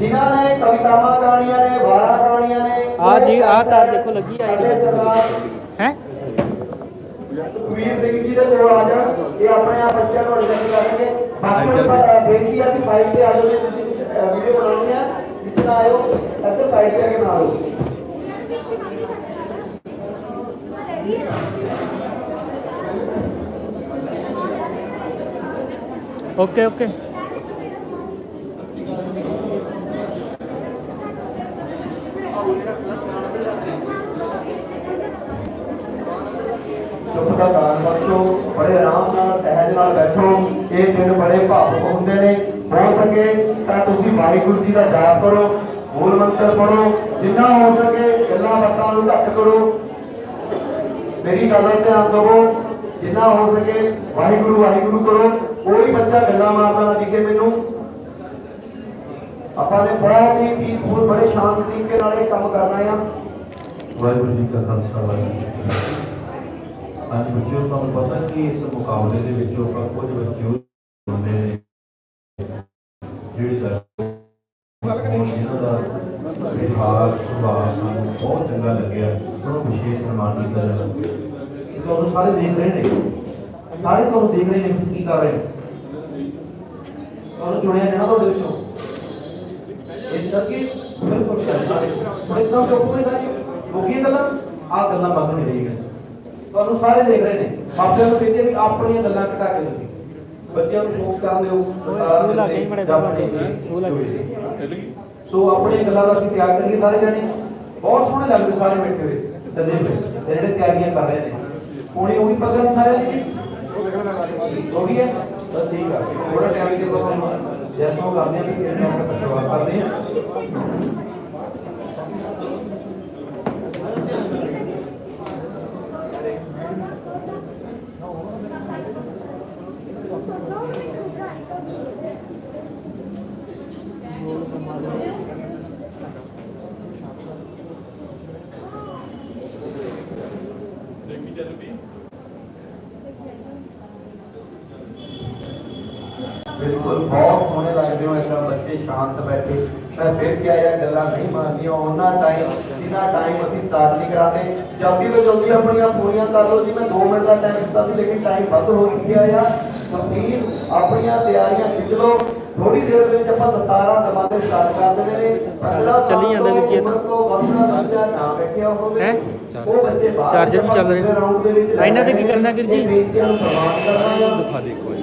ਜਿਨ੍ਹਾਂ ਨੇ ਕਵਿਤਾਵਾਂ ਗਾਣੀਆਂ ਨੇ ਵਾਰਾਂ ਗਾਣੀਆਂ ਨੇ ਆਹ ਜੀ, ਆਹ ਤਾਰ ਦੇਖੋ ਲੱਗੀ ਆ ਇਹਦੀ। ਸਾਡੇ ਸਰਦਾਰ ਹੈ? ਸੁਖਬੀਰ ਸਿੰਘ ਜੀ ਦੇ ਕੋਲ ਆ ਜਾਣ ਇਹ ਆਪਣੇ ਆਪ ਬੱਚਿਆਂ ਨੂੰ ਅਡਜਸਟ ਕਰਨਗੇ ਬਾਕੀ ਇੱਧਰ ਨੂੰ ਬ- ਬੇਨਤੀ ਆ ਕਿ ਸਾਈਡ ਤੇ ਆ ਜਾਓ ਜੇ ਤੁਸੀਂ ਵੀਡੀਓ ਬਣਾਉਣੀ ਆ ਵਿੱਚ ਨਾ ਆਇਓ ਇੱਧਰ ਸਾਈਡ ਤੇ ਆ ਕੇ ਬਣਾ ਲਓ। ਓਕੇ ਓਕੇ ਦਾ ਦਾਨ ਬਖਸ਼ੋ ਬੜੇ ਆਰਾਮ ਨਾਲ, ਸਹਿਜ ਨਾਲ ਬੈਠੋ। ਇਹ ਦਿਨ ਬੜੇ ਭਾਵੁਕ ਹੁੰਦੇ ਨੇ। ਹੋ ਸਕੇ ਤਾਂ ਤੁਸੀਂ ਵਾਹਿਗੁਰੂ ਜੀ ਦਾ ਜਾਪ ਕਰੋ ਮੂਲ ਮੰਤਰ ਪੜੋ ਜਿੰਨਾ ਹੋ ਸਕੇ, ਗੱਲਾਂ ਬਾਤਾਂ ਨੂੰ ਘੱਟ ਕਰੋ। ਮੇਰੀ ਗੱਲ ਤੇ ਧਿਆਨ ਦਿਵੋ। ਜਿੰਨਾ ਹੋ ਸਕੇ, ਵਾਹਿਗੁਰੂ ਵਾਹਿਗੁਰੂ ਕਰੋ। ਕੋਈ ਬੱਚਾ ਗੱਲਾਂ ਮਾਰਦਾ ਨਾ ਦਿਖੇ ਮੈਨੂੰ। ਆਪਾਂ ਨੇ ਬਹੁਤ ਹੀ ਪੀਸਫੁਲ ਬੜੇ ਸ਼ਾਂਤ ਤਰੀਕੇ ਨਾਲ ਇਹ ਕੰਮ ਕਰਨਾ ਆ। ਵਾਹਿਗੁਰੂ ਜੀ ਕਾ ਖਾਲਸਾ, ਵਾਹਿਗੁਰੂ ਜੀ ਕੀ ਫਤਿਹ। ਅੱਜ ਬੱਚਿਓ, ਤੁਹਾਨੂੰ ਪਤਾ ਕਿ ਇਸ ਮੁਕਾਬਲੇ ਦੇ ਵਿੱਚੋਂ ਆਪਾਂ ਕੁਝ ਬੱਚੇ ਉਹ ਹੁੰਦੇ ਨੇ, ਜਿਹੜੇ ਸਾਡੇ ਇਹਨਾਂ ਦਾ ਵਿਹਾਰ, ਸੁਭਾਅ ਸਾਨੂੰ ਬਹੁਤ ਚੰਗਾ ਲੱਗਿਆ, ਉਹਨਾਂ ਨੂੰ ਵਿਸ਼ੇਸ਼ ਸਨਮਾਨ ਕੀਤਾ ਜਾਣਾ ਤੇ ਤੁਹਾਨੂੰ ਸਾਰੇ ਦੇਖ ਰਹੇ ਨੇ। ਸਾਰੇ ਤੁਹਾਨੂੰ ਦੇਖ ਰਹੇ ਨੇ ਕਿ ਕੀ ਕਰ ਰਹੇ ਨੇ? ਤੁਹਾਨੂੰ ਚੁਣਿਆ ਜਾਣਾ ਤੁਹਾਡੇ ਵਿੱਚੋਂ? ਇਸ ਕਰਕੇ ਬਿਲਕੁਲ ਸਾਰੇ ਤਾਂ ਜੋ ਕੋਈ ਦਾ ਲੋਕੀ ਗੱਲਾਂ ਆ ਗੱਲਾਂ ਬੰਦ ਨਹੀਂ ਰਹੀਆਂ। ਤੁਹਾਨੂੰ ਸਾਰੇ ਦੇਖ ਰਹੇ ਨੇ। ਮਾਪਿਆਂ ਨੂੰ ਕਹਿੰਦੇ ਵੀ ਆਪਣੀਆਂ ਗੱਲਾਂ ਘਟਾ ਕੇ ਦੱਸੀ ਬੱਚਿਆਂ ਨੂੰ ਫੋਨ ਕਰ ਗਈ। ਸੋ ਆਪਣੀਆਂ ਗੱਲਾਂ ਦਾ ਅਸੀਂ ਤਿਆਗ ਕਰੀਏ ਸਾਰੇ ਜਾਣੇ। ਬਹੁਤ ਸੋਹਣੇ ਲੱਗਦੇ ਸਾਰੇ ਬੈਠੇ ਹੋਏ ਹੋਏ ਤੇ ਜਿਹੜੇ ਤਿਆਰੀਆਂ ਕਰ ਰਹੇ ਨੇ। ਹੁਣੇ ਉਹੀ ਨਹੀਂ ਸਾਰੇ ਜੀ? ਹੋ ਹੈ? ਬਸ ਠੀਕ ਆ। ਥੋੜਾ ਟਾਈਮ ਦੇ ਕੋਲ E é só o lamento que ele não vai para dentro. Ele ਸੋਹਣੇ ਲੱਗਦੇ ਹੋ ਇਦਾਂ ਬੱਚੇ ਸ਼ਾਂਤ ਬੈਠੇ। ਮੈਂ ਫਿਰ ਕਿਹਾ ਯਾਰ ਗੱਲਾਂ ਨਹੀਂ ਮਾਰਨੀਆਂ। ਉਹਨਾਂ ਟਾਈਮ ਜਿੰਨਾ ਟਾਈਮ ਅਸੀਂ ਸਟਾਰਟ ਨਹੀਂ ਕਰਾਂਗੇ ਜਲਦੀ ਤੋਂ ਜਲਦੀ ਆਪਣੀਆਂ ਪੂਰੀਆਂ ਕਰ ਲਓ। ਜੀ ਮੈਂ 2 ਮਿੰਟ ਦਾ ਟਾਈਮ ਦਿੱਤਾ ਸੀ ਲੇਕਿਨ ਟਾਈਮ ਵੱਧ ਹੋ ਗਿਆ ਆ। ਤਾਂ ਪਲੀਜ਼ ਆਪਣੀਆਂ ਤਿਆਰੀਆਂ ਖਿੱਚ ਲਓ। ਥੋੜੀ ਦੇਰ ਦੇ ਵਿੱਚ ਆਪਾਂ ਦਸਤਾਰਾਂ ਦਬਾਦੇ ਸਟਾਰਟ ਕਰ ਦੇਣੇ ਨੇ। 15 ਚੱਲੀ ਜਾਂਦਾ ਜੀ ਇਹ ਤਾਂ। ਨਾ ਬੈਠਿਆ ਹੋਵੇ। ਹੈਂ? ਉਹ ਬੱਚੇ ਬਾਹਰ ਚਾਰਜਰ ਵੀ ਚੱਲ ਰਿਹਾ। ਇਹਨਾਂ ਤੇ ਕੀ ਕਰਨਾ ਵੀਰ ਜੀ? ਦਿਖਾ ਦੇ ਕੋਈ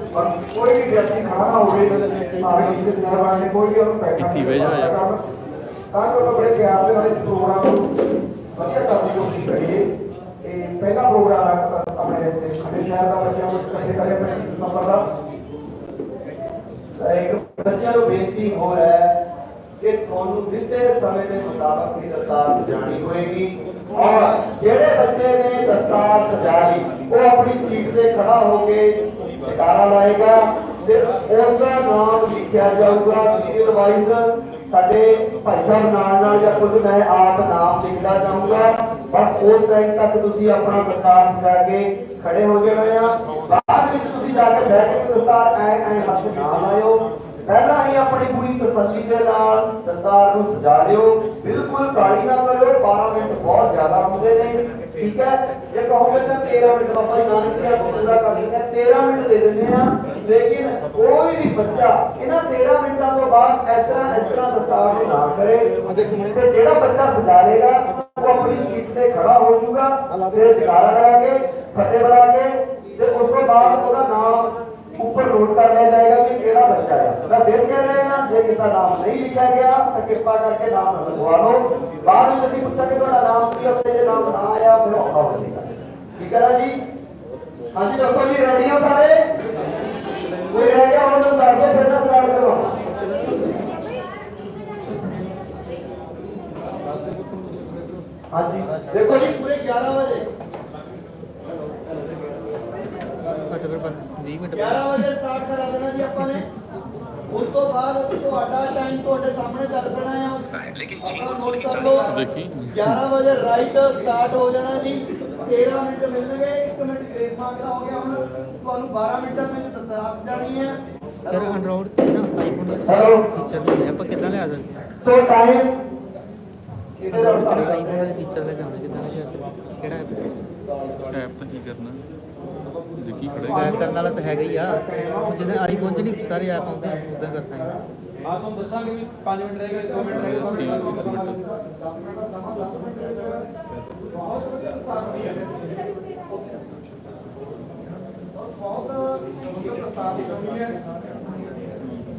ਕੋਈ ਵੀ ਵਿਅਕਤੀ ਖੜਾ ਨਾ ਹੋਵੇ ਭਾਵੇਂ ਕਿਸੇ ਸਾਹਿਬਾਨ ਨੇ ਕੋਈ ਵੀ ਉਹਨੂੰ ਬੈਠਾ ਇੱਥੇ ਬਹਿ ਜਾ ਯਾਰ। ਤਾਂ ਕਿ ਉਹ ਬੜੇ ਪਿਆਰ ਦੇ ਨਾਲ ਇਸ ਪ੍ਰੋਗਰਾਮ ਨੂੰ ਵਧੀਆ ਕਰਨ ਦੀ ਕੋਸ਼ਿਸ਼ ਕਰੀਏ। ਇਹ ਪਹਿਲਾ ਪ੍ਰੋਗਰਾਮ ਆਪਣੇ ਸਾਡੇ ਸ਼ਹਿਰ ਦਾ ਬੱਚਿਆਂ ਨੂੰ ਇਕੱਠੇ ਕਰੇ ਆਪਣੇ ਦਸੰਬਰ ਦਾ। ਇੱਕ ਬੱਚਿਆਂ ਨੂੰ ਬੇਨਤੀ ਹੋ ਹੈ ਕਿ ਤੁਹਾਨੂੰ ਦਿੱਤੇ ਸਮੇਂ ਦੇ ਮੁਤਾਬਕ ਹੀ ਦਸਤਾਰ ਸਜਾਣੀ ਹੋਏਗੀ। ਔਰ ਜਿਹੜੇ ਬੱਚੇ ਨੇ ਦਸਤਾਰ ਸਜਾ ਲਈ ਉਹ ਆਪਣੀ ਸੀਟ ਤੇ ਖੜਾ ਹੋ ਕੇ ਜਕਾਰਾ ਲਾਏਗਾ ਤੇ ਉਹਦਾ ਨਾਮ ਲਿਖਿਆ ਜਾਊਗਾ ਸੀਰੀਅਲ ਵਾਈਜ਼ ਸਾਡੇ ਭਾਈ ਸਾਹਿਬ ਨਾਲ ਨਾਲ ਜਾਂ ਕੁਝ ਮੈਂ ਆਪ ਨਾਮ ਲਿਖਦਾ ਜਾਊਂਗਾ। ਬਸ ਉਸ ਟਾਈਮ ਤੱਕ ਤੁਸੀਂ ਆਪਣਾ ਦਸਤਾਰ ਸਜਾ ਕੇ ਖੜੇ ਹੋ ਜਾਣਾ ਆ। ਬਾਅਦ ਵਿੱਚ ਤੁਸੀਂ ਜਾ ਕੇ ਬੈਠ ਕੇ ਦਸਤਾਰ ਐ ਐ ਹੱਥ ਨਾ ਲਾਇਓ। ਪਹਿਲਾਂ ਹੀ ਆਪਣੀ ਪੂਰੀ ਤਸੱਲੀ ਦੇ ਨਾਲ ਦਸਤਾਰ ਨੂੰ ਸਜਾ ਲਿਓ। ਬਿਲਕੁਲ ਕਾਲੀ ਨਾ ਕਰਿਓ। 12 ਮਿੰਟ ਬਹੁਤ ਜ਼ਿਆਦਾ ਹੁੰਦੇ ਨੇ। ਠੀਕ ਹੈ? ਜੇ ਕਹੋਗੇ ਤਾਂ 13 ਮਿੰਟ ਬਾਬਾ ਜੀ ਨਾਨਕ ਜੀ ਦਾ ਪੂਰਾ ਕਰ ਦਿੰਦੇ ਆ 13 ਮਿੰਟ ਦੇ ਦਿੰਦੇ ਆ ਲੇਕਿਨ ਕੋਈ ਵੀ ਬੱਚਾ ਇਹਨਾਂ 13 ਮਿੰਟਾਂ ਤੋਂ ਬਾਅਦ ਇਸ ਤਰ੍ਹਾਂ ਇਸ ਤਰ੍ਹਾਂ ਦਸਤਾਰ ਨੂੰ ਕਰੇ। ਤੇ ਜਿਹੜਾ ਬੱਚਾ ਸਜਾ ਲੇਗਾ ਉਹ ਆਪਣੀ ਸੀਟ ਤੇ ਖੜਾ ਹੋ ਜਾਊਗਾ। ਫਿਰ ਜਗਾਰਾ ਲਗਾ ਕੇ ਫਤਿਹ ਬੁਲਾ ਕੇ ਤੇ ਉਸ ਤੋਂ ਬਾਅਦ ਉਹਦਾ ਨਾਮ ਉੱਪਰ ਨੋਟ ਕਰ ਲਿਆ ਜਾਏਗਾ ਕਿ ਕਿਹੜਾ ਬੱਚਾ ਹੈ ਮੈਂ ਫਿਰ ਕਹਿ ਰਿਹਾ ਜੇ ਕਿਸੇ ਦਾ ਨਾਮ ਨਹੀਂ ਲਿਖਿਆ ਗਿਆ ਤਾਂ ਕਿਰਪਾ ਕਰਕੇ ਨਾਮ ਲਿਖਵਾ ਲਓ ਬਾਅਦ ਵਿੱਚ ਅਸੀਂ ਪੁੱਛਾਂਗੇ ਤੁਹਾਡਾ ਨਾਮ ਕੀ ਹੈ ਤੇ ਜੇ ਨਾਮ ਨਾ ਆਇਆ ਫਿਰ ਔਖਾ ਹੋ ਜਾਏਗਾ। ਠੀਕ ਹੈ ਨਾ ਜੀ? ਹਾਂਜੀ ਦੱਸੋ ਜੀ ਰੈਡੀ ਹੋ ਸਾਰੇ? ਕੋਈ ਰਹਿ ਗਿਆ ਹੁਣ ਮੈਨੂੰ ਦੱਸ ਦਿਓ ਫਿਰ ਮੈਂ ਸਟਾਰਟ ਕਰਵਾਉਣਾ ਦੇਖੋ ਜੀ ਪੂਰੇ 11 ਵਜੇ। ਘੱਟ ਫਿਰ 20 ਮਿੰਟ 11 ਵਜੇ ਸਟਾਰਟ ਕਰਾ ਦੇਣਾ ਜੀ ਆਪਾਂ ਨੇ। ਉਸ ਤੋਂ ਬਾਅਦ ਤੁਹਾਡਾ ਟਾਈਮ ਤੁਹਾਡੇ ਸਾਹਮਣੇ ਚੱਲ ਪੈਣਾ ਆ। ਲੇਕਿਨ ਦੇਖੀ। 11 ਵਜੇ ਰਾਈਟ ਸਟਾਰਟ ਹੋ ਜਾਣਾ ਜੀ। 13 ਮਿੰਟ ਮਿਲਣਗੇ 1 ਮਿੰਟ ਗ੍ਰੇਸ ਮਾਰਕ ਦਾ ਹੋ ਗਿਆ ਹੁਣ। ਤੁਹਾਨੂੰ 12 ਮਿੰਟਾਂ ਵਿੱਚ ਦਸਤਾਰ ਸਜਾਣੀ ਹੈ ਫਿਰ ਅੰਡਰਆਊਟ ਤੇ ਨਾ ਆਈਫੋਨ? ਫੀਚਰ ਹੁੰਦੇ ਆਪਾਂ ਕਿੱਦਾਂ ਲਿਆ ਸਕਦੇ ਹਾਂ? ਸੋ ਟਾਈਮ ਇਹਦੇ ਨਾਲ ਆਈਫੋਨ ਦੇ ਫੀਚਰ ਲੈ ਕੇ ਆਉਣੇ ਕਿੱਦਾਂ ਲਿਆ ਸਕਦੇ ਕਿਹੜਾ ਐਪ ਐਪ ਤਾਂ ਕੀ ਕਰਨਾ? ਦੇਖੀ ਖੜੇ ਬੈਕ ਕਰਨ ਵਾਲਾ ਤਾਂ ਹੈਗਾ ਹੀ ਆ। ਹੁਣ ਜਿਵੇਂ ਆਈਫੋਨ 'ਚ ਨਹੀਂ ਸਾਰੇ ਐਪ ਆਉਂਦੇ ਉਦਾਂ ਕਰਨਾ ਹੈ। ਹਾਂ ਤੁਹਾਨੂੰ ਦੱਸਾਂਗੇ ਵੀ 5 ਮਿੰਟ ਰਹਿ ਗਏ 2 ਮਿੰਟ ਰਹਿ ਗਏ ਠੀਕ ਹੈ, ਇੱਕ ਮਿੰਟ।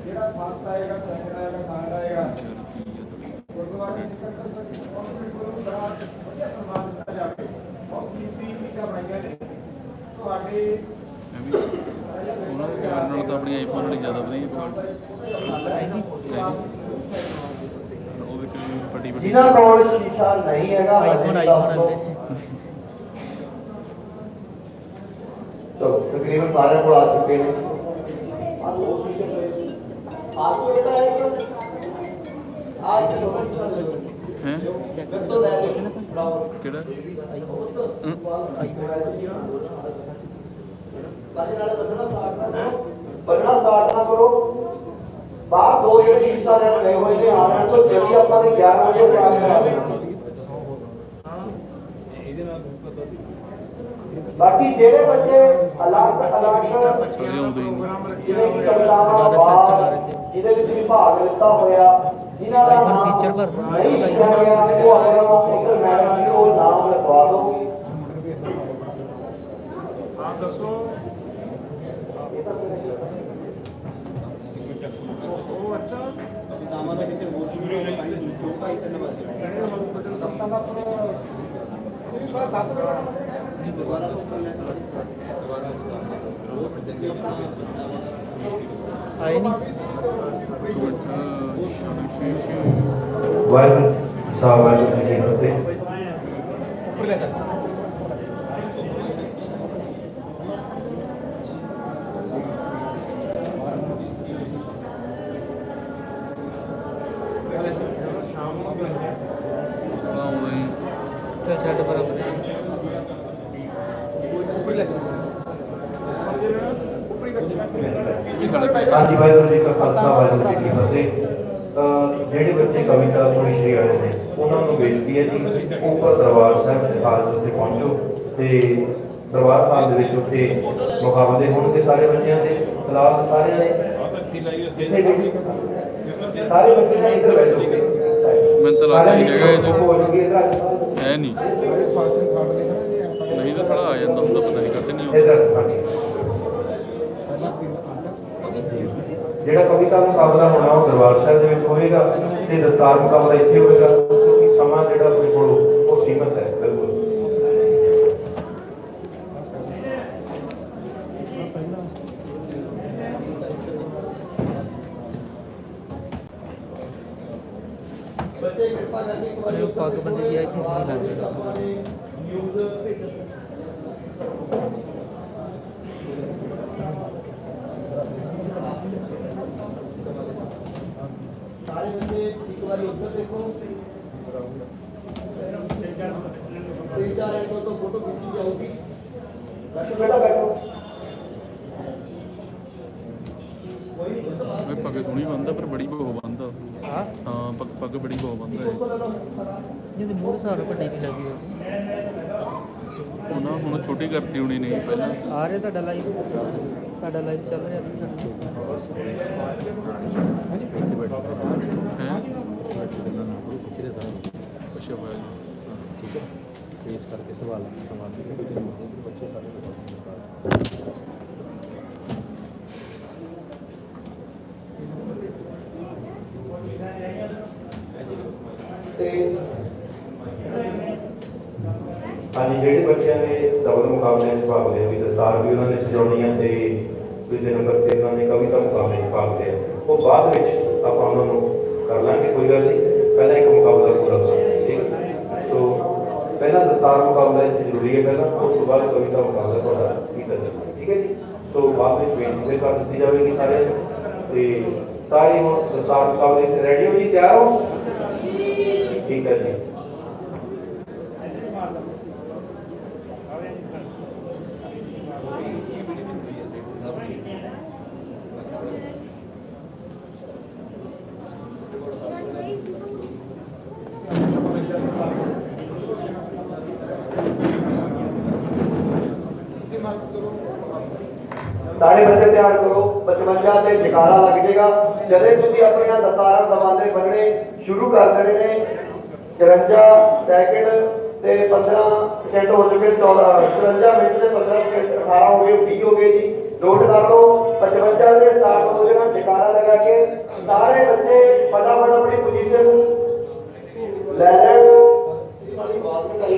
ਜਿਹੜਾ ਫਾਸਟ ਆਏਗਾ ਸੈਕਿੰਡ ਆਏਗਾ ਥਰਡ ਆਏਗਾ ਗੁਰਦੁਆਰੇ ਬੜਾ ਵਧੀਆ ਸਨਮਾਨ ਦਿੱਤਾ ਜਾਵੇ ਬਹੁਤ ਕੀਮਤੀ ਚੀਜ਼ਾਂ ਬਣਾਈਆਂ ਨੇ ਤੁਹਾਡੇ ਐਵੇਂ ਉਹਨਾਂ ਦੇ ਕੈਮਰੇ ਨਾਲ ਤਾਂ ਆਪਣੀ ਆਈਫੋਨ ਹੀ ਜ਼ਿਆਦਾ ਵਧੀਆ ਪਕੜ ਉਹ ਵੀ ਵੱਡੀ ਵੱਡੀ ਜਿਨ੍ਹਾਂ ਕੋਲ ਸ਼ੀਸ਼ਾ ਨਹੀਂ ਹੈਗਾ ਆਈਫੋਨ ਆਈਫੋਨ। ਚਲੋ ਤਕਰੀਬਨ ਸਾਰੇ ਕੋਲ ਆ ਚੁੱਕੇ ਨੇ। ਆ ਦੋ ਸ਼ੀਸ਼ੇ ਪਏ ਸੀ ਆ ਤੋਂ ਇੱਕ ਆ ਚਲੋ ਹੈ। ਫਿਰ ਤੋਂ ਲੈ ਕੇ ਬਰਾਓ ਕਿਹੜਾ ਕੱਢਣਾ ਸਟਾਰਟ ਨਾ ਕਰੋ। ਬਾਹਰ ਦੋ ਜਿਹੜੇ ਸ਼ੀਸ਼ਾ ਦੇ ਲਏ ਹੋਏ ਨੇ ਆ ਰਹਿਣ ਤੋਂ ਜਲਦੀ ਆਪਾਂ ਨੇ 11 ਵਜੇ ਸਟਾਰਟ ਕਰਾਂਗੇ। ਬਾਕੀ ਜਿਹੜੇ ਬੱਚੇ ਅਲੱਗ ਅਲੱਗ ਸਾਰੇ ਆਉਂਦੇ ਹੀ ਨਹੀਂ। ਜਿਵੇਂ ਕਿ ਕਵਿਤਾਵਾਂ ਜ਼ਿਆਦਾ ਸਰਚ ਵਾਰ, ਮਾਰਦੇ। ਜਿਹਦੇ ਵਿੱਚ ਵੀ ਭਾਗ ਲਿੱਤਾ ਹੋਇਆ ਜਿਨ੍ਹਾਂ ਦਾ feature ਭਰਨਾ। ਨਹੀਂ ਲਿਖਿਆ ਗਿਆ ਉਹ ਆਪਣਾ ਉਧਰ ਮੈਡਮ ਜੀ ਉਹ ਨਾਮ ਲਿਖਵਾ ਦਿਓ। ਆਪ ਦੱਸੋ ਉਹ ਅੱਛਾ ਨਾਮਾਂ ਦਾ ਕਿਤੇ ਹੋਰ ਸ਼ੁਰੂ ਹੋ ਗਿਆ ਦੋ ਢਾਈ ਤਿੰਨ ਵਜੇ ਦਸਤਾਂ ਦਾ ਥੋੜਾ ਇਹ ਬਾਤ ਦੱਸ ਰਿਹਾ ਦੁਬਾਰਾ ਤੋਂ ਕਰਨਾ ਆਏ ਨਹੀਂ ਵਾਹਿਗੁਰੂ ਸਾਹਿਬ ਵਾਹਿਗੁਰੂ ਜੀ ਕੀ ਫਤਿਹ ਉੱਪਰ ਲੈ ਜਾ ਸ਼ਾਮ ਨੂੰ ਥੋੜਾ ਆਉਂਦਾ ਹੀ ਚਲ ਛੱਡ ਬਰਾਬਰ ਹੈ। ਉੱਪਰ ਲੈ ਜਾ ਉੱਪਰ ਹੀ ਵੀ ਸਾਡੇ ਹਾਂਜੀ ਵਾਹਿਗੁਰੂ ਜੀ ਕਾ ਖਾਲਸਾ ਵਾਹਿਗੁਰੂ ਜੀ ਕੀ ਫਤਿਹ। ਜਿਹੜੇ ਬੱਚੇ ਕਵਿਤਾ ਤੋਂ ਸ਼੍ਰੀ ਆਏ ਨੇ ਉਹਨਾਂ ਨੂੰ ਬੇਨਤੀ ਹੈ ਜੀ ਉੱਪਰ ਦਰਬਾਰ ਸਾਹਿਬ ਦੇ ਹਾਲ ਉੱਤੇ ਪਹੁੰਚੋ ਤੇ ਦਰਬਾਰ ਹਾਲ ਦੇ ਵਿੱਚ ਉੱਥੇ ਮੁਕਾਬਲੇ ਹੋਣਗੇ ਸਾਰੇ ਬੱਚਿਆਂ ਦੇ ਫਿਲਹਾਲ ਸਾਰਿਆਂ ਵੀ ਸਾਰੇ ਬੱਚੇ ਨੇ ਇੱਧਰ ਬੈਠੋ। ਮੈਨੂੰ ਤਾਂ ਲੱਗਦਾ ਨਹੀਂ ਹੈਗਾ ਇਹ। ਹੋ। ਹੈ ਨਹੀਂ। ਨਹੀਂ ਤਾਂ ਥੋੜਾ ਆ ਜਾਂਦਾ ਹੁੰਦਾ ਪਤਾ ਨਹੀਂ ਕਰਦੇ ਨਹੀਂ ਆਉਂਦਾ ਇੱਧਰ ਹਾਂਜੀ ਪਹਿਲਾਂ ਤਿੰਨ ਅੰਕ ਜਿਹੜਾ ਕਵਿਤਾ ਮੁਕਾਬਲਾ ਹੋਣਾ ਉਹ ਦਰਬਾਰ ਸਾਹਿਬ ਦੇ ਵਿੱਚ ਹੋਵੇਗਾ ਤੇ ਦਸਤਾਰ ਮੁਕਾਬਲਾ ਇੱਥੇ ਹੋਵੇਗਾ ਕਿਉਂਕਿ ਸਮਾਂ ਜਿਹੜਾ ਆਪਣੇ ਕੋਲ ਉਹ ਸੀਮਤ ਹੈ ਬਿਲਕੁਲ। ਬੱਚੇ ਕਿਰਪਾ ਕਰਕੇ ਇੱਕ ਅਰੇ ਉਹ ਪੱਗ ਬੰਦੇ ਦੀ ਆ ਇੱਥੇ ਸਹੀ ਲੱਗ ਰਿਹਾ ਨਿਊਜ਼ ਸਾਰੇ ਬੱਚੇ ਇੱਕ ਵਾਰੀ ਉੱਧਰ ਦੇਖੋ ਚਾਰ ਐਂਗਲ ਤੋਂ ਫੋਟੋ ਖਿੱਚੀ ਜਾਊਗੀ ਬੈਠੋ ਬੇਟਾ ਬੈਠੋ ਇਹ ਪੱਗ ਸੋਹਣੀ ਬੰਦਾ ਪਰ ਬੜੀ ਬਹੁ ਬੰਦਾ ਹਾਂ ਹਾਂ ਪੱਗ ਪੱਗ ਬੜੀ ਬਹੁ ਬੰਦਾ ਹੈ ਜਿਹਦੇ ਮੂੰਹ ਨਾਲ ਵੱਡੀ ਵੀ ਲੱਗੀ ਹੋਈ ਸੀ ਉਹਨਾਂ ਹੁਣ ਛੋਟੀ ਕਰਤੀ ਹੋਣੀ ਨਹੀਂ ਪਹਿਲਾਂ ਆ ਰਿਹਾ ਤੁਹਾਡਾ ਲਾਈਵ ਤੁਹਾਡਾ ਲਾਈਵ ਚੱਲ ਰਿਹਾ ਜੀ ਹੈ ਅੱਛਾ ਭਾਈ ਠੀਕ ਹੈ ਇਸ ਕਰਕੇ ਸਵਾਲ ਸਵਾਲ ਬੱਚੇ ਸਾਰੇ ਤੇ ਹਾਂਜੀ, ਜਿਹੜੇ ਬੱਚਿਆਂ ਨੇ ਡਬਲ ਮੁਕਾਬਲੇ 'ਚ ਭਾਗ ਲਿਆ, ਵੀ ਦਸਤਾਰ ਵੀ ਉਹਨਾਂ ਨੇ ਸਜਾਉਣੀ ਤੇ ਦੂਜੇ ਨੰਬਰ ਤੇ ਉਹਨਾਂ ਨੇ ਕਵਿਤਾ ਮੁਕਾਬਲੇ 'ਚ ਭਾਗ ਲਿਆ, ਉਹ ਬਾਅਦ ਵਿੱਚ ਆਪਾਂ ਉਹਨਾਂ ਨੂੰ ਕਰ ਲਾਂਗੇ, ਕੋਈ ਗੱਲ ਨਹੀਂ। ਦਸਤਾਰ ਮੁਕਾਬਲਾ ਇਸ ਜ਼ਰੂਰੀ ਹੈ ਪਹਿਲਾਂ ਉਸ ਤੋਂ ਬਾਅਦ ਕਵਿਤਾ ਮੁਕਾਬਲਾ ਤੁਹਾਡਾ ਕੀਤਾ ਜਾਏਗਾ ਠੀਕ ਹੈ ਜੀ। ਸੋ ਬਾਅਦ ਵਿੱਚ ਬੇਨਤੀ ਫਿਰ ਕਰ ਦਿੱਤੀ ਜਾਵੇਗੀ ਸਾਰਿਆਂ ਨੂੰ ਤੇ ਸਾਰੇ ਹੁਣ ਦਸਤਾਰ ਮੁਕਾਬਲੇ ਤੇ ਰੈਡੀ ਹੋ ਜੀ, ਤਿਆਰ ਹੋ? ਠੀਕ ਹੈ ਜੀ ਸਾਰੇ ਬੱਚੇ ਤਿਆਰ ਕਰੋ 55 ਤੇ ਜਕਾਰਾ ਲੱਗ ਜਾਏਗਾ ਜਦੇ ਤੁਸੀਂ ਆਪਣੀਆਂ ਦਸਤਾਰਾਂ ਦਮਾਲੇ ਬੰਨਣੇ ਸ਼ੁਰੂ ਕਰ ਦੇਣੇ ਨੇ 54 ਸੈਕਿੰਡ ਤੇ 15 ਸਕਿੰਟ ਹੋ ਚੁੱਕੇ 14 54 ਮਿੰਟ ਤੇ 15 ਸਕਿੰਟ 18 ਹੋ ਗਏ 20 ਹੋ ਗਏ ਜੀ। ਨੋਟ ਕਰ ਲਓ 55 ਦੇ ਸਟਾਰਟ ਹੋ ਜਾਣਾ ਜਕਾਰਾ ਲਗਾ ਕੇ ਸਾਰੇ ਬੱਚੇ ਫਟਾਫਟ ਆਪਣੀ ਪੋਜੀਸ਼ਨ ਲੈ ਲੈਣ।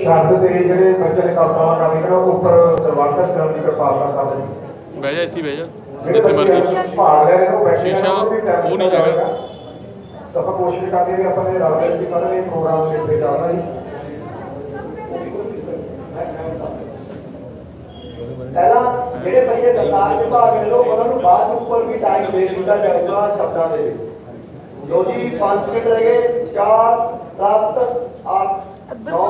ਛੱਡ ਤੇ ਜਿਹੜੇ ਬੱਚੇ ਨੇ ਕਾਪਾਂ ਦਾ ਵਿਕਰਾ ਉੱਪਰ ਦਰਵਾਜ਼ਾ ਕਰਨ ਦੀ ਕਿਰਪਾਲਤਾ ਕਰਦੇ ਬਹਿ ਜਾ ਇੱਥੇ ਬਹਿ ਜਾ। ਜਿੱਥੇ ਮਰਜ਼ੀ। ਭਾਗ ਲੈ ਰਹੇ ਹੋ ਬੈਠੇ ਸ਼ੀਸ਼ਾ ਰਹਿਣਾ, ਵੀ time ਉਹ ਨਹੀਂ ਦਿੱਤਾ ਹੈਗਾ। ਜਾਏਗਾ। ਤਾਂ ਆਪਾਂ ਕੋਸ਼ਿਸ਼ ਕਰਦੇ ਹਾਂ ਕਿ ਆਪਾਂ ਨੇ ਰਲ ਮਿਲ ਕੇ ਸਾਰੇ ਪ੍ਰੋਗਰਾਮ ਦੇ ਉੱਤੇ ਜਾਣਾ ਜੀ। ਪਹਿਲਾਂ ਜਿਹੜੇ ਬੱਚੇ ਦਸਤਾਰ ਚ ਭਾਗ ਲੈ ਲਓ ਉਹਨਾਂ ਨੂੰ ਬਾਅਦ ਚ ਉੱਪਰ ਵੀ ਟਾਈਮ ਦੇ ਦਿੱਤਾ ਜਾਊਗਾ ਸ਼ਬਦਾਂ ਦੇ ਵਿੱਚ। ਲੋ ਜੀ 5 ਸਕਿੰਟ ਰਹਿ ਗਏ। 4 7 8 9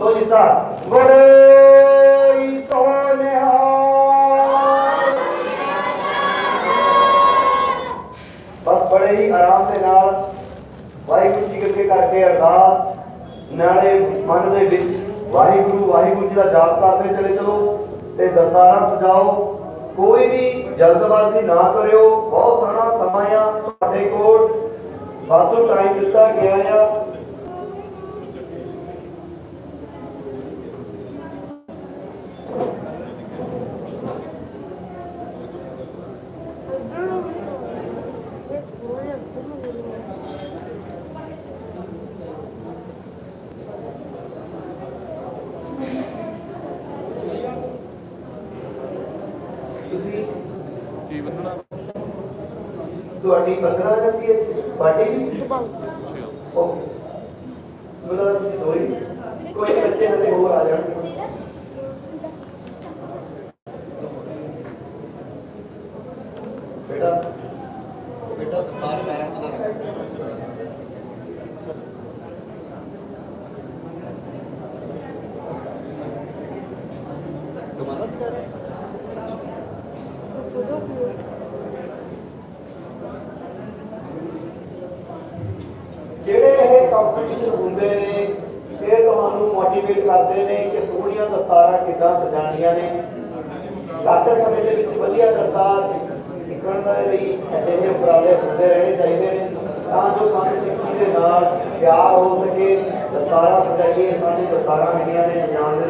ਲੋ ਜੀ ਸਟਾਰਟ ਬੜੇ ਸੋਨਿਹਾ ਬੜੇ ਹੀ ਆਰਾਮ ਦੇ ਨਾਲ ਵਾਹਿਗੁਰੂ ਜੀ ਅੱਗੇ ਕਰਕੇ ਅਰਦਾਸ। ਨਾਲੇ ਮਨ ਦੇ ਵਿੱਚ ਵਾਹਿਗੁਰੂ ਵਾਹਿਗੁਰੂ ਜੀ ਦਾ ਜਾਪ ਕਰਦੇ ਚਲੇ ਚਲੋ ਤੇ ਦਸਤਾਰਾਂ ਸਜਾਓ। ਕੋਈ ਵੀ ਜਲਦਬਾਜ਼ੀ ਨਾ ਕਰਿਓ। ਬਹੁਤ ਸੋਹਣਾ ਸਮਾਂ ਆ ਤੁਹਾਡੇ ਕੋਲ। ਵਾਧੂ ਟਾਈਮ ਦਿੱਤਾ ਗਿਆ ਆ। ਤੁਹਾਡੀ ਪਸਰਾ ਜਾਂਦੀ ਹੈ ਪਾਰਟੀ ਦੀ ਅੱਛਾ। ਓਕੇ। ਤੁਸੀਂ ਦੋਈ ਕੋਈ ਬੱਚੇ ਹਲੇ ਹੋਰ ਆ ਜਾਣਗੇ ਬੇਟਾ ਬੇਟਾ ਦਸਤਾਰ ਪੈਰਾਂ ਚ ਨਾ ਰੱਖ ਦੁਬਾਰਾ ਸਟਾਰਟ ਜਿਹੜੇ ਇਹ ਕੰਪੀਟੀਸ਼ਨ ਹੁੰਦੇ ਨੇ ਇਹ ਤੁਹਾਨੂੰ ਮੋਟੀਵੇਟ ਕਰਦੇ ਨੇ ਕਿ ਸੋਹਣੀਆਂ ਦਸਤਾਰਾਂ ਕਿੱਦਾਂ ਸਜਾਣੀਆਂ ਨੇ। ਘੱਟ ਸਮੇਂ ਦੇ ਵਿੱਚ ਵਧੀਆ ਦਸਤਾਰ ਸਿੱਖਣ ਦੇ ਲਈ ਅਜਿਹੇ ਉਪਰਾਲੇ ਹੁੰਦੇ ਰਹਿਣੇ ਚਾਹੀਦੇ ਨੇ। ਤਾਂ ਜੋ ਸਾਨੂੰ ਸਿੱਖੀ ਦੇ ਨਾਲ ਪਿਆਰ ਹੋ ਸਕੇ, ਦਸਤਾਰਾਂ ਸਜਾਈਏ, ਸਾਡੀ ਦਸਤਾਰਾਂ ਮਿਲੀਆਂ ਨੇ ਜਾਣ ਦੇ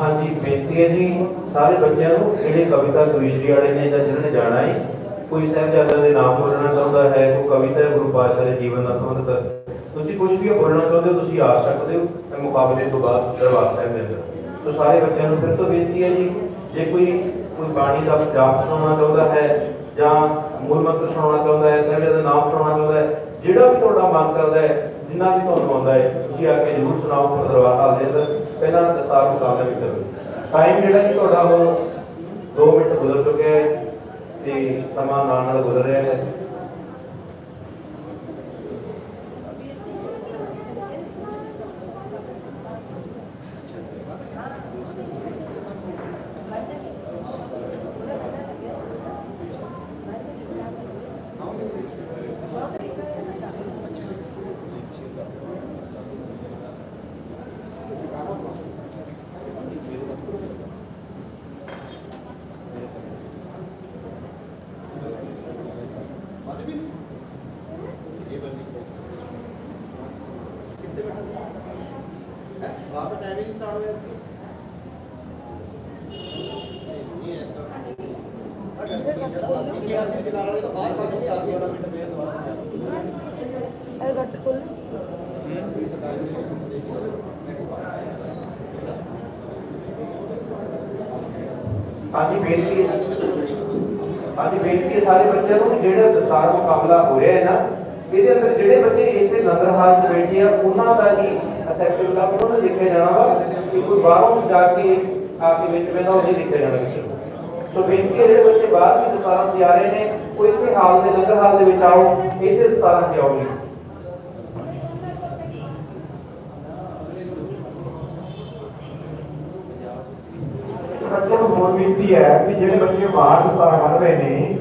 ਹਾਂਜੀ, ਬੇਨਤੀ ਹੈ ਜੀ, ਸਾਰੇ ਬੱਚਿਆਂ ਨੂੰ ਜਿਹੜੇ ਕਵਿਤਾ ਦੂਸਰੀ ਵਾਲੇ ਨੇ ਜਾਂ ਜਿਹਨਾਂ ਨੇ ਜਾਣਾ ਹੈ, ਕੋਈ ਸਾਹਿਬਜ਼ਾਦਾ ਦੇ ਨਾਮ ਬੋਲਣਾ ਚਾਹੁੰਦਾ ਹੈ, ਕੋਈ ਕਵਿਤਾ ਹੈ ਗੁਰੂ ਪਾਤਸ਼ਾਹ ਦੇ ਜੀਵਨ ਨਾਲ ਸੰਬੰਧਿਤ ਤੁਸੀਂ ਕੁਝ ਵੀ ਬੋਲਣਾ ਚਾਹੁੰਦੇ ਹੋ, ਤੁਸੀਂ ਆ ਸਕਦੇ ਹੋ। ਇਹ ਮੁਕਾਬਲੇ ਤੋਂ ਬਾਅਦ ਦਰਬਾਰ ਸਾਹਿਬ ਦੇ ਅੰਦਰ ਸੋ ਸਾਰੇ ਬੱਚਿਆਂ ਨੂੰ ਫਿਰ ਤੋਂ ਬੇਨਤੀ ਹੈ ਜੀ, ਜੇ ਕੋਈ ਕੋਈ ਬਾਣੀ ਦਾ ਜਾਪ ਸੁਣਾਉਣਾ ਚਾਹੁੰਦਾ ਹੈ ਜਾਂ ਮੂਲ ਮੰਤਰ ਸੁਣਾਉਣਾ ਚਾਹੁੰਦਾ ਹੈ ਸਾਹਿਬ ਦਾ ਨਾਮ ਸੁਣਾਉਣਾ ਚਾਹੁੰਦਾ ਹੈ, ਜਿਹੜਾ ਵੀ ਤੁਹਾਡਾ ਮਨ ਕਰਦਾ ਹੈ, ਜਿੰਨਾ ਵੀ ਤੁਹਾਨੂੰ ਆਉਂਦਾ ਹੈ, ਤੁਸੀਂ ਆ ਕੇ ਜ਼ਰੂਰ ਸੁਣਾਓ ਦਰਬਾਰ ਹਾਲ ਦੇ ਅੰਦਰ। ਪਹਿਲਾਂ ਦਸਤਾਰ ਮੁਕਾਬਲਾ ਵੀ ਕਰੋ। ਟਾਈਮ ਜਿਹੜਾ ਕਿ ਤੁਹਾਡਾ ਉਹ 2 ਮਿੰਟ ਗੁਜ਼ਰ ਚੁੱਕਿਆ ਹੈ ਤੇ ਸਮਾਂ ਨਾਲ ਨਾਲ ਗੁਜ਼ਰ ਰਿਹਾ ਹੈ ਬਾਅਦ ਟਾਈਮਿੰਗ ਸਟਾਰਟ ਹੋਇਆ ਸੀ ਅਸੀਂ ਕਿਹਾ ਸੀ ਜਗਾਰਾ ਵਾਲੇ ਤਾਂ ਬਾਹਰ ਭੱਜ ਕੇ ਆ ਸੀ ਉਹਨਾਂ ਮਿੰਟ ਫੇਰ ਦੁਬਾਰਾ ਹਾਂਜੀ ਬੇਨਤੀ ਹੈ ਹਾਂਜੀ ਬੇਨਤੀ ਹੈ ਸਾਰੇ ਬੱਚਿਆਂ ਨੂੰ ਕਿ ਜਿਹੜਾ ਦਸਤਾਰ ਮੁਕਾਬਲਾ ਹੋ ਰਿਹਾ ਹੈ ਨਾ, ਇਹਦੇ ਅੰਦਰ ਜਿਹੜੇ ਬੱਚੇ ਇੱਥੇ ਲੰਗਰ ਹਾਲ 'ਚ ਬੈਠੇ ਆ, ਉਹਨਾਂ ਦਾ ਹੀ ਅਸੈਪਟਿਵ ਦਾ ਉਹਨਾਂ ਨੂੰ ਲਿਖਿਆ ਜਾਣਾ ਵਾ ਕਿ ਕੋਈ ਬਾਹਰੋਂ ਜਾ ਕੇ ਆ ਕੇ ਵਿੱਚ ਬੈਠਾ ਉਹ ਨਹੀਂ ਲਿਖਿਆ ਜਾਣਾ ਕਿਸੇ ਨੂੰ। ਸੋ ਬੇਨਤੀ ਹੈ, ਜਿਹੜੇ ਬੱਚੇ ਬਾਹਰ ਦੀ ਦਸਤਾਰਾਂ ਤੇ ਆ ਰਹੇ ਨੇ, ਉਹ ਇਸੇ ਹਾਲ ਦੇ ਲੰਗਰ ਹਾਲ ਦੇ ਵਿੱਚ ਆਓ, ਇਸੇ ਦਸਤਾਰਾਂ ਤੇ ਆਓਗੇ ਬੱਚਿਆਂ ਨੂੰ ਹੋਰ ਬੇਨਤੀ ਹੈ ਕਿ ਜਿਹੜੇ ਬੱਚੇ ਬਾਹਰ ਦਸਤਾਰ ਬਣ ਰਹੇ ਨੇ,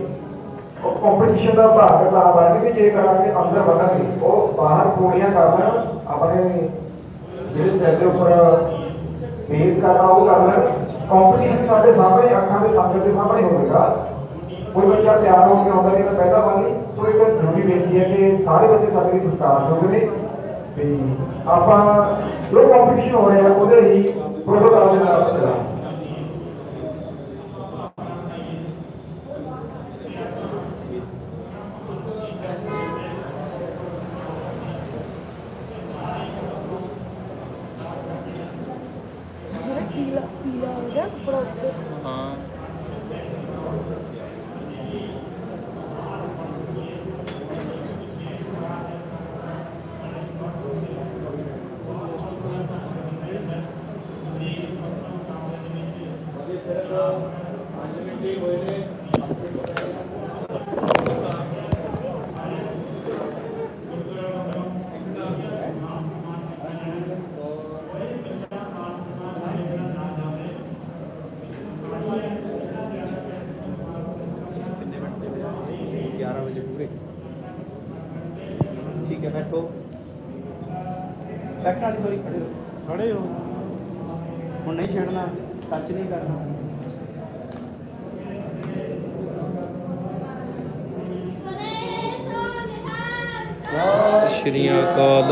ਉਹ ਕੰਪੀਟੀਸ਼ਨ ਦਾ ਭਾਗ ਲਾ ਬਣ ਕੇ ਜੇ ਕਰਾਂਗੇ ਅੰਦਰ ਵਧਣਗੇ। ਉਹ ਬਾਹਰ ਪੂਰੀਆਂ ਕਰਨ, ਆਪਣੇ ਜਿਹੜੇ ਸਟੈਜ ਦੇ ਉੱਪਰ ਫੇਸ ਕਰਨਾ ਉਹ ਕਰਨਾ। ਕੰਪੀਟੀਸ਼ਨ ਸਾਡੇ ਸਾਹਮਣੇ, ਅੱਖਾਂ ਦੇ ਸਾਹਮਣੇ ਦੇ ਸਾਹਮਣੇ ਹੋਵੇਗਾ ਕੋਈ ਬੱਚਾ ਤਿਆਰ ਹੋ ਕੇ ਆਉਂਦਾ ਨਹੀਂ ਤਾਂ ਪਹਿਲਾਂ ਵਾਲੀ। ਸੋ ਇੱਕ ਜ਼ਰੂਰੀ ਬੇਨਤੀ ਹੈ ਕਿ ਸਾਰੇ ਬੱਚੇ ਸਾਡੇ ਲਈ ਸਤਿਕਾਰ ਯੋਗ ਨੇ। ਤੇ ਆਪਾਂ ਜੋ ਕੰਪੀਟੀਸ਼ਨ ਹੋ ਰਿਹਾ, ਉਹਦੇ ਹੀ ਪ੍ਰੋਟੋਕਾਲ ਦੇ ਨਾਲ ਆਪਾਂ ਚੱਲਾਂਗੇ ਜਿਹੜਾ ਪੀਲਾ ਪੀਲਾ ਹੋ ਗਿਆ ਕੱਪੜਾ ਉੱਤੇ ਹਾਂ ਠੀਕ ਹੈ ਬੈਠੋ ਬੈਠਣਾ ਨਹੀਂ ਸੌਰੀ ਖੜੇ ਹੋ ਖੜੇ ਹੋ ਹੁਣ ਨਹੀਂ ਛੇੜਨਾ ਟੱਚ ਨਹੀਂ ਕਰਨਾ। ਸ਼੍ਰੀ ਅਕਾਲ।